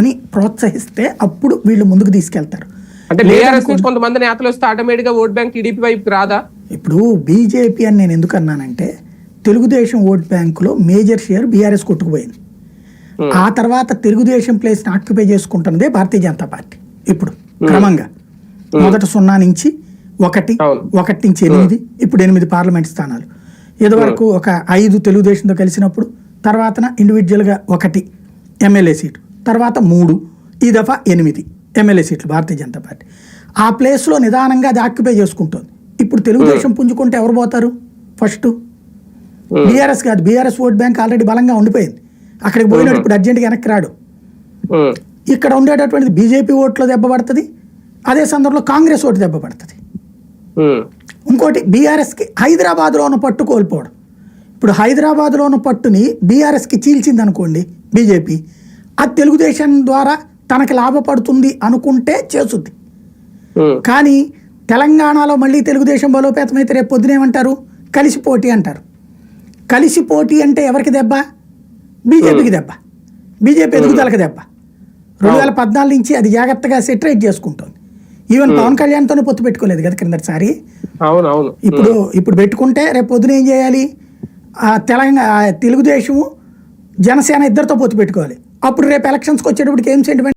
అని ప్రోత్సహిస్తే అప్పుడు వీళ్ళు ముందుకు తీసుకెళ్తారు. అంటే బీఆర్ఎస్ నుంచి కొంతమంది నేతలు వస్తే ఆటోమేటిక్గా ఓట్ బ్యాంక్ టీడీపీ వైపు రాదా? ఇప్పుడు బీజేపీ అని నేను ఎందుకు అన్నానంటే తెలుగుదేశం ఓట్ బ్యాంకులో మేజర్ షేర్ బీఆర్ఎస్ కొట్టుకుపోయింది. ఆ తర్వాత తెలుగుదేశం ప్లేస్ని ఆక్యుపై చేసుకుంటున్నదే భారతీయ జనతా పార్టీ. ఇప్పుడు క్రమంగా. మొదట సున్నా నుంచి ఒకటి. ఒకటి నుంచి ఎనిమిది ఇప్పుడు ఎనిమిది పార్లమెంట్ స్థానాలు. ఇదివరకు ఒక ఐదు తెలుగుదేశంతో కలిసినప్పుడు తర్వాతన ఇండివిజువల్గా ఒకటి ఎమ్మెల్యే సీటు. తర్వాత మూడు ఈ దఫా ఎనిమిది ఎమ్మెల్యే సీట్లు భారతీయ జనతా పార్టీ. ఆ ప్లేస్లో నిదానంగా అది ఆక్యుపై చేసుకుంటుంది. ఇప్పుడు తెలుగుదేశం పుంజుకుంటే ఎవరు పోతారు? ఫస్ట్. బీఆర్ఎస్ కాదు బీఆర్ఎస్ ఓట్ బ్యాంక్ ఆల్రెడీ బలంగా ఉండిపోయింది. అక్కడికి పోయినాడు ఇప్పుడు అర్జెంట్గా వెనక్కి రాడు. ఇక్కడ ఉండేటటువంటిది బీజేపీ ఓట్లో దెబ్బ పడుతుంది అదే సందర్భంలో కాంగ్రెస్ ఓటు దెబ్బ పడుతుంది. ఉమ్, ఇంకోటి బీఆర్ఎస్కి హైదరాబాద్లో ఉన్న పట్టు కోల్పోవడం. ఇప్పుడు హైదరాబాద్లో ఉన్న పట్టుని బీఆర్ఎస్కి చీల్చింది అనుకోండి బీజేపీ అది తెలుగుదేశం ద్వారా తనకి లాభపడుతుంది అనుకుంటే చేస్తుంది. కానీ తెలంగాణలో మళ్ళీ తెలుగుదేశం బలోపేతమైతే రేపు పొద్దున ఏమంటారు? కలిసి పోటీ అంటారు. కలిసి పోటీ అంటే ఎవరికి దెబ్బ? బీజేపీకి దెబ్బ. బీజేపీ ఎదుగుదలకు దెబ్బ. రెండు వేల పద్నాలుగు నుంచి అది జాగ్రత్తగా సెటరేట్ చేసుకుంటుంది. ఈవెన్ పవన్ కళ్యాణ్తోనే పొత్తు పెట్టుకోలేదు కదా క్రిందటిసారి? ఇప్పుడు ఇప్పుడు పెట్టుకుంటే రేపు పొద్దున ఏం చేయాలి? ఆ తెలంగాణ ఆ తెలుగుదేశము జనసేన ఇద్దరితో పొత్తు పెట్టుకోవాలి. అప్పుడు రేపు ఎలక్షన్స్కి వచ్చేటప్పటికి ఏం సెంటిమెంట్